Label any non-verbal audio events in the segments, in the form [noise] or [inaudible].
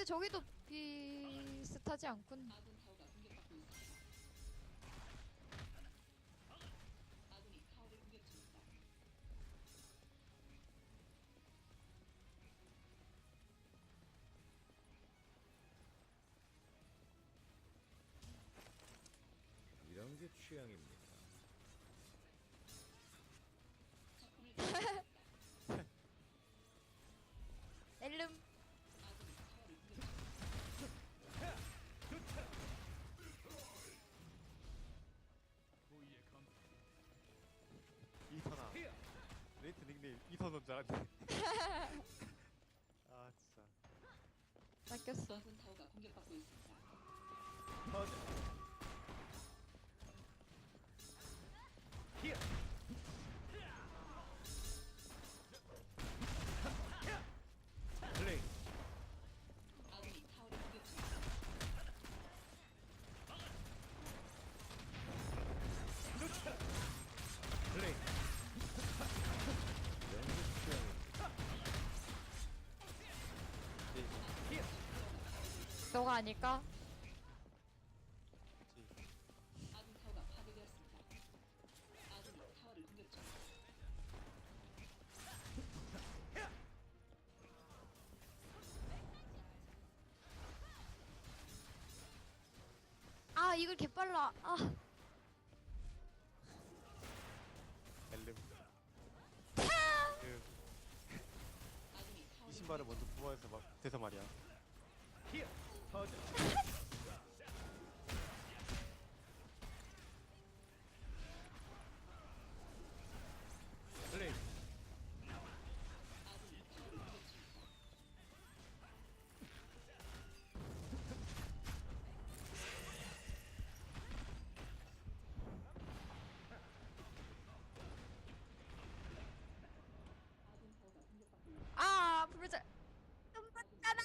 근데 저기도 비슷하지 않군. 알았네 [laughs] 아 진짜 낚였어. 아군 타워가 공격받고 있습니다. 터져 히어 너가 아닐까? 그치 아군 타워가 파괴되었습니다. 아군이 타워를 공격 중입니다. 아 이걸 개빨라. 아 엘름 타! 그, 아군이 타워를 이 신발을 먼저 부어해서 막 돼서 말이야 터져 플레이 아군이 타워를 공격 중입니다. 아군 타워가 공격받고 있습니다. 아 불자. 좀 맞잖아.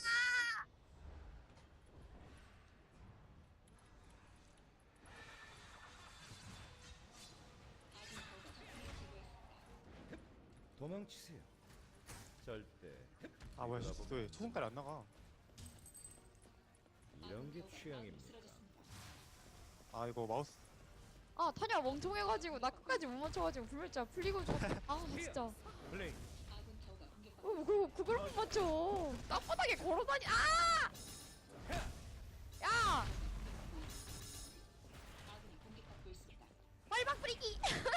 아군 타워가 적군을 제거했습니다. 도망치세요. 절대 아 뭐야 왜 초승달이 안 나가 이런 게? 쓰러졌습니다. 아 이거 마우스 아 타냐 멍청해가지고 나 끝까지 못 맞춰가지고 불멸자 풀리고 죽었어. [laughs] 아 진짜. 플레이 어, 뭐 그리고 그걸 못 맞춰. 땅바닥에 걸어다니. 아! 야! 빨방 뿌리기. [laughs]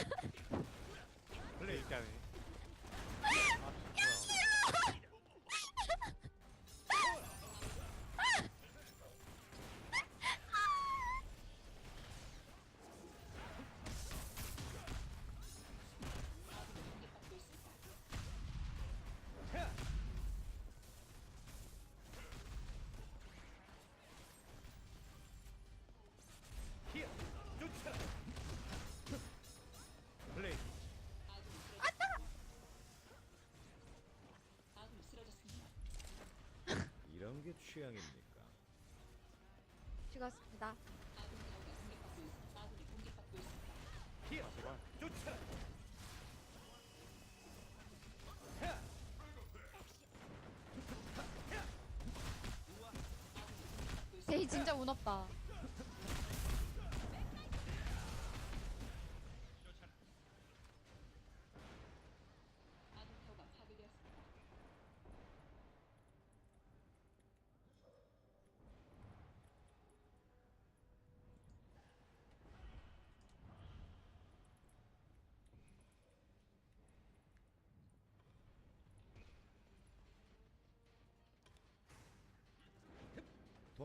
취향입니까? 죽었습니다. 제발 쫓아 제이 진짜 운 없다. 아군 타워가 파괴되었습니다.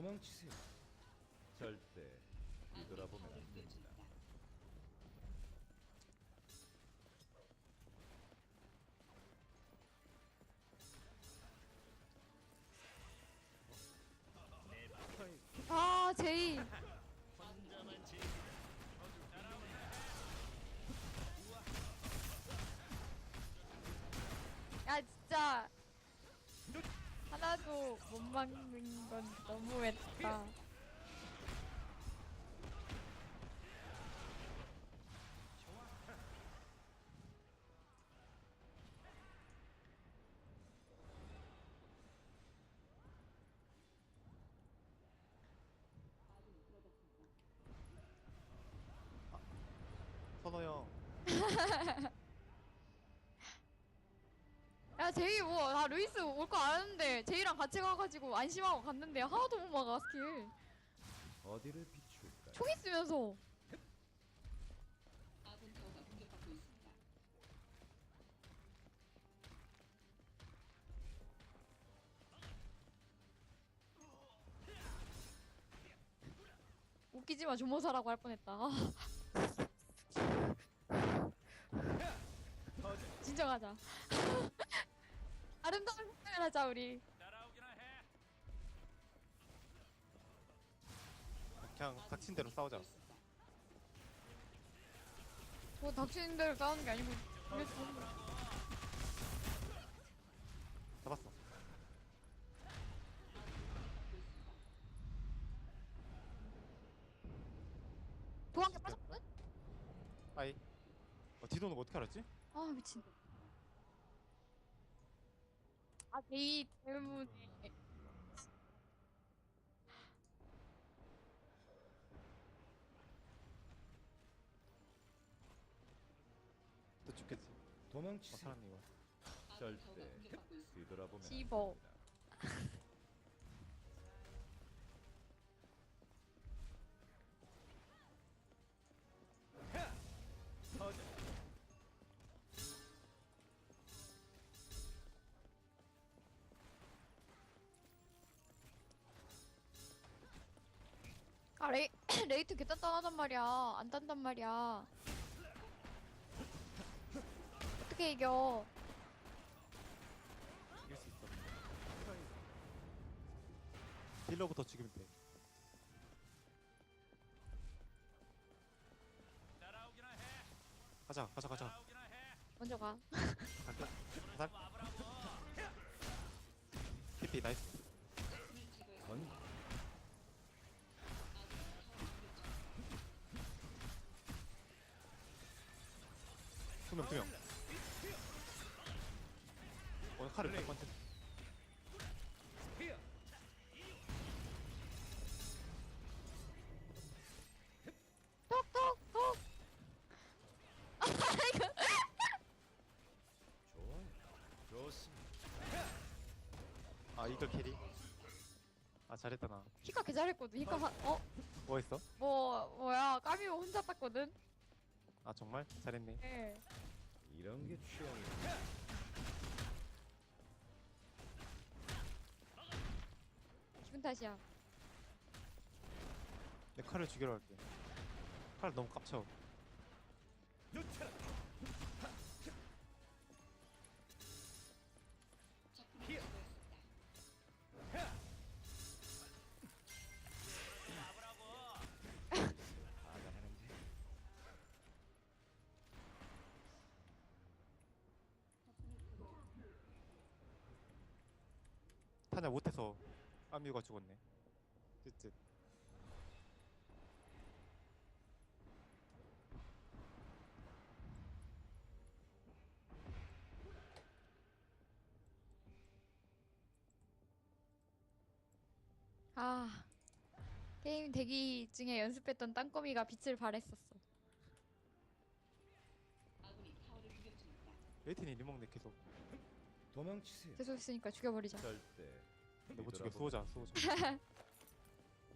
도망치세요. 절대 뒤돌아보면 안 됩니다. 아 제이. 야 진짜 하나도 못 막 이건 너무했다. 선호 형. [laughs] 제이 뭐나 루이스 올 거 아는데 제이랑 같이 가가지고 안심하고 갔는데 하나도 못 막아 스킬 어디를 비출까? 총 있으면서 아군 타워가 공격받고 있습니다. 웃기지 마 조모사라고 할 뻔했다 아. [laughs] 진정하자 [laughs] 아름다운 생각을 하자 우리. 그냥 닥친 대로 싸우자. 뭐 닥치는 싸우는 게 아니고 잡았어. 도망쳐 빠졌거든? 아이. 어, 거 어떻게 알았지? 아 미친 아 제이 때문에 또 죽겠지 어, 도망치세요. 살았네 이거 아군 절대 있습니다. 뒤돌아보면 안. 됩니다. 아 레이 레이트 개 단단하단 말이야. 안 단단 말이야. 어떻게 이겨? 이길 수 있어. 딜러부터 죽이면 돼 가자 가자 가자. 먼저 가. 간다 가자 피피 나이스 두명 두명 오늘 칼을 뺄 건데 히어. 톡톡톡 좋아요. 좋습니다. 아 이글 캐리 아 잘했다 나 히카 개 잘했거든 히카 하, 어? 뭐 했어? 뭐 뭐야 까미오 혼자 땄거든 아 정말? 잘했네 예 이런 게 취향입니다. 기분 탓이야. 내 칼을 죽이러 갈게. 칼 너무 깝쳐 타냐 못해서 아미유가 죽었네. 쯧쯧. 아 게임 대기 중에 연습했던 땅거미가 빛을 발했었어. 레이틴이 리먹네 계속 도망치세요. 계속 있으니까 죽여버리자. 절대. 근데 못 죽여? 쏘자. 쏘자 [laughs]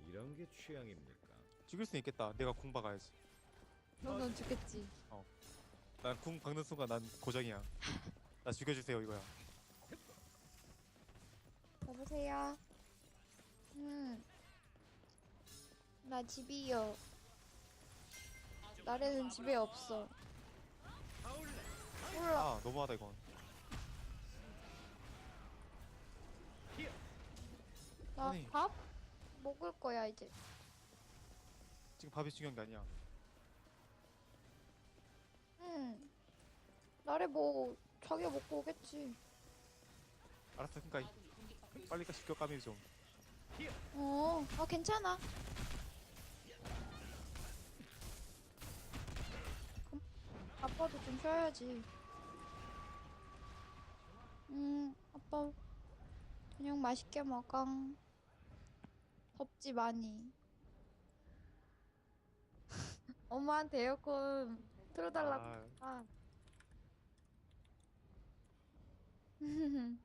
이런 게 취향입니까? 죽일 수 있겠다. 내가 궁 박아야지. 넌, 넌 죽겠지. 난 궁 박는 순간 난 고정이야. 나 죽여주세요 이거야. 여보세요. 음. 나 집이요. 나래는 집에 없어. 몰라. 아 너무하다 이건 나 아니. 밥 먹을 거야 이제. 지금 밥이 중요한 게 아니야. 응. 나래 뭐 자기가 먹고 오겠지. 알았어 그니까 있습니다. 빨리 시켜 까미 좀. 어, 아 괜찮아. 그럼 아빠도 좀 쉬어야지. 음 아빠 저녁 맛있게 먹어 덥지 많이. [laughs] 엄마한테 에어컨 틀어달라고. 아. 아. [laughs]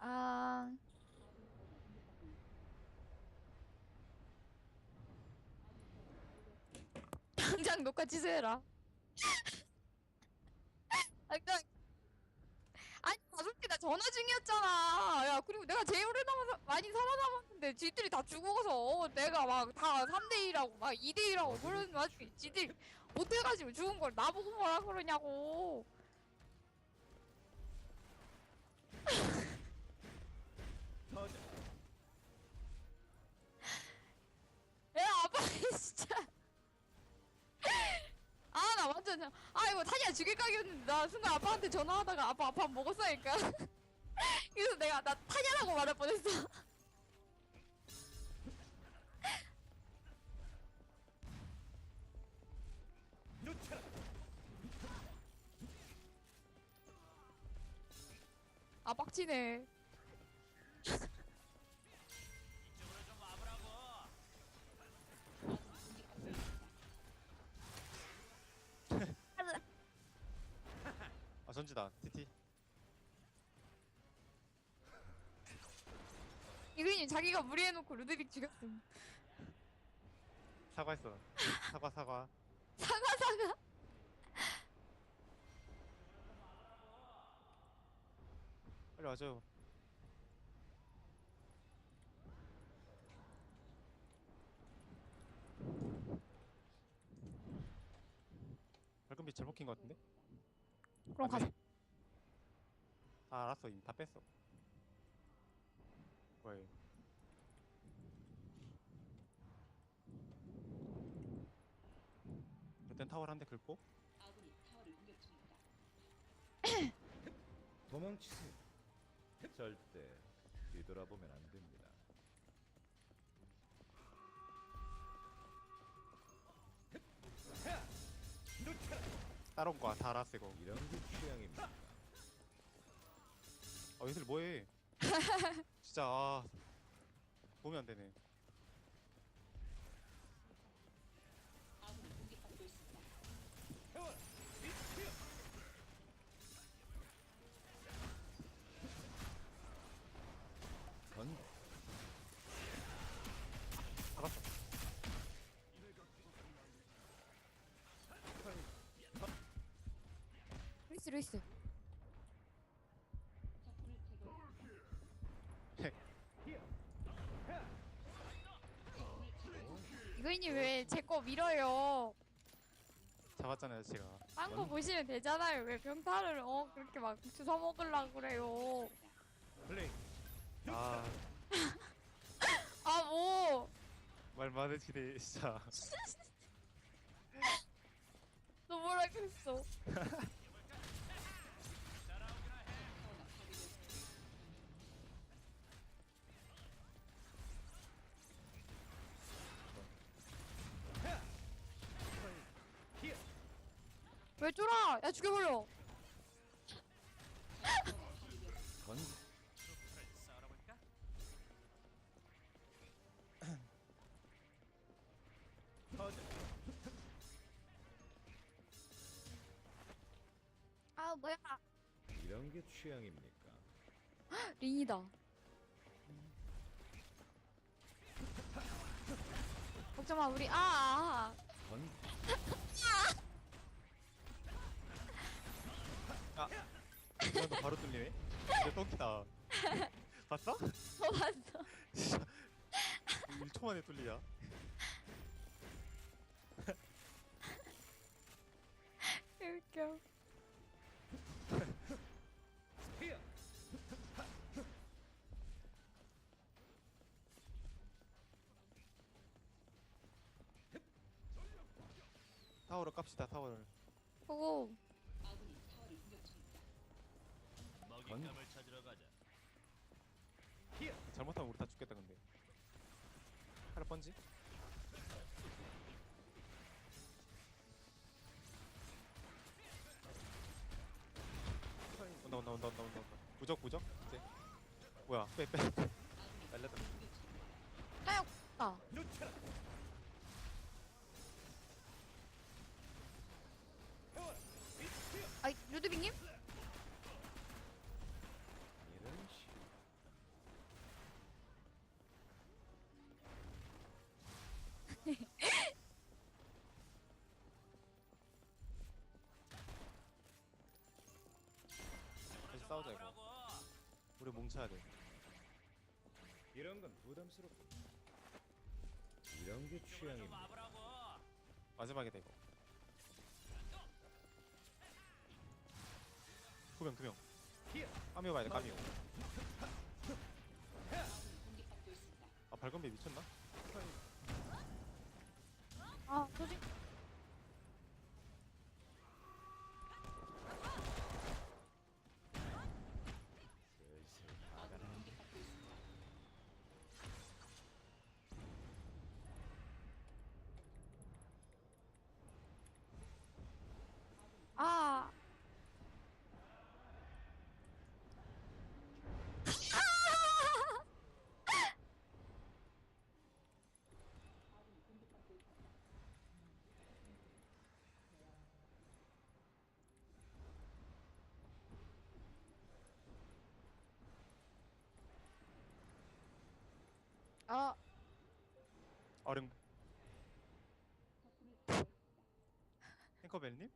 아. 당장 녹화 취소해라. 당장 전화 중이었잖아. 야, 그리고 내가 제일 오래 남아서 많이 살아남았는데, 지들이 다 죽어서 내가 막 다 3대2라고, 막 2대2라고 그러는 와중에 지들이 못해가지고 죽은 걸 나보고 뭐라 그러냐고. [laughs] 야, 아빠, [laughs] 진짜. 아, 나 완전, 아, 이거 타이야 죽일 각이었는데, 나 순간 아빠한테 전화하다가 아빠 밥 먹었으니까. [laughs] [laughs] 그래서 내가, 나 타냐라고 말할 뻔했어. [laughs] 아, 빡치네. [laughs] 아 전지다 TT 이그님 자기가 무리해놓고 루드빅 죽였음. 사과했어 사과 사과 [laughs] 사과, 사과. 빨리 와줘 밝은빛 잘못 킨것 같은데? 그럼 가자. 아 알았어 이미 다 뺐어 얘. 일단 타월 한 대 긁고 아군이 타워를 공격 중입니다. [coughs] 도망치세요. 절대 뒤돌아보면 안 됩니다. 따라온 거야 다 알았어 이거 이런 게 취향입니까? 아 얘들 뭐해 [laughs] 진짜 아 보면 안 되네. 건 잡았어 루이스, 루이스. 적군을 제거했습니다. 이그님 왜 제 거 밀어요? 잡았잖아요 제가 딴 거 보시면 되잖아요. 왜 병타를 어 그렇게 막 주워 먹으려고 그래요? 플레이. 아 아 뭐? 말 많으시네 진짜 너 뭐라 그랬어? [laughs] 왜 쫄아? 야 죽여버려. 건 아 뭐야? 이런 게 취향입니까? [gasps] 린이다. 걱정 마 우리 아. 아. 건 이거 바로 뚫리네 이제 똥키다 [laughs] 봤어? 어 봤어. [laughs] 진짜 1초 만에 뚫리냐 웃겨. 타워를 깝시다 타워를 보고 아군이 타워를 공격 중입니다. 먹잇감을 잘못하면 우리 다 죽겠다 근데. 하나 번지? 온다 온다 온다 온다 온다 온다. 무적 무적? 이제. 뭐야? 빼빼 날렸다. 아. 아이 루드 돼. 이런 건 부담스럽고. 이런 게 취향입니까? 마지막이다 이거. 두명 두 명. 까미오 봐야 돼 까미오. 아 발건배 미쳤나? 아 소진 슬슬 아군이 공격받고 있습니다. 아 아, 어른. 탱커벨님?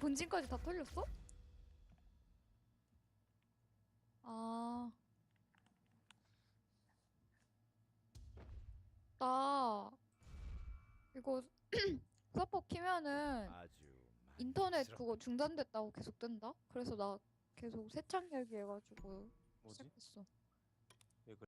본진까지 다 털렸어? 아. 나 이거 [clears throat] 서버 키면은 인터넷 그거 중단됐다고 계속 뜬다? 그래서 나 계속 새창 얘기해가지고 뭐지? 시작했어.